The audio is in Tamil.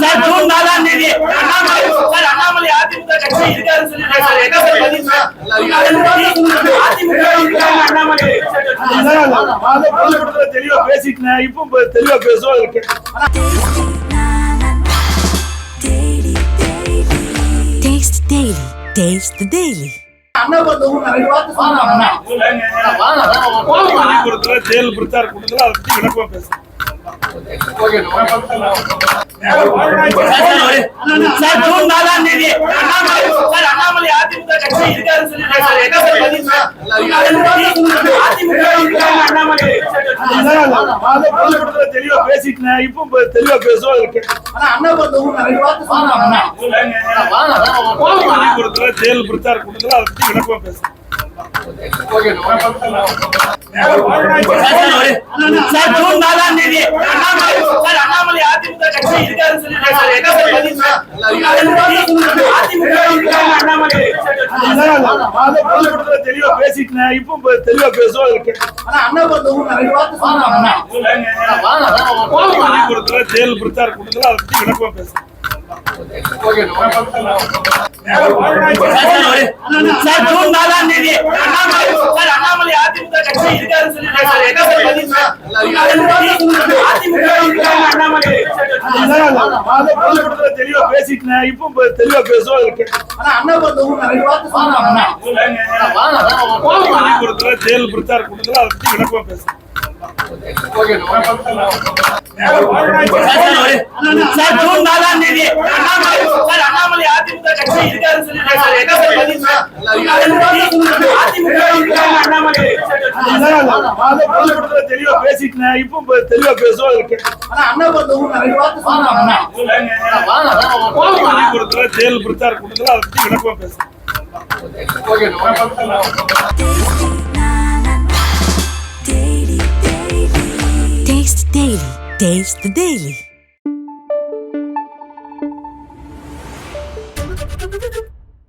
சார் ஜூன் நாலாம் தேதி அண்ணாமலை சார் அண்ணாமலை அதிமுக கட்சி இருக்காருன்னு சார் என்ன சார் பதில் சார் அதிமுக இருக்காங்க அண்ணாமலை தெளிவா பேசிட்டேன் இப்போ தெளிவா பேசுவோம் Taste Daily. Taste the Daily. அதை பத்தி பேசுறேன் சார் ஜூன் நாலாம் தேதி அண்ணாமலை சார் அண்ணாமலை அதிமுக கட்சி இருக்காருன்னு சொல்லிருக்காரு சார் என்ன சார் பதில் சார் அதிமுக இருக்காங்க அண்ணாமலை பள்ளிக்கூடத்துல தெளிவா பேசிட்டேன் இப்போ தெளிவா பேசுவோம் தேர்தல் அதை பத்தி விளக்கமா பேசுறேன் சார் ஜூன் நாலாம் தேதி அண்ணாமலை சார் அண்ணாமலை அதிமுக கட்சி இருக்காருன்னு சார் என்ன சார் பதில் சார் அதிமுக இருக்காங்க அண்ணாமலை தெளிவா பேசிட்டேன் இப்போ தெளிவா பேசுவோம் தேர்தல் பிரச்சாரம் கூட்டத்துல அதை பத்தி விளக்கம் பேசுறேன் சார் ஜூன் நாலாம் தேதி அண்ணாமலை சார் அண்ணாமலை அதிமுக கட்சி இருக்காருன்னு சார் என்ன சார் பதில் சார் அதிமுக அண்ணாமலை தெளிவா பேசிட்டேன் இப்போ தெளிவா பேசுவோம் அதை பத்தி விளக்கமா பேசுறேன் சார் ஜூன் நாலாம் தேதி அண்ணாமலை சார் தெளிவா பேசிட்டேன் இப்போ ப- தெளிவா பேசுவோம் அதுக்கு பள்ளிக்கூடத்துல பிரச்சார அதை பத்தி விளக்கமா பேசுறேன் Taste Daily. Taste the Daily. Thank you.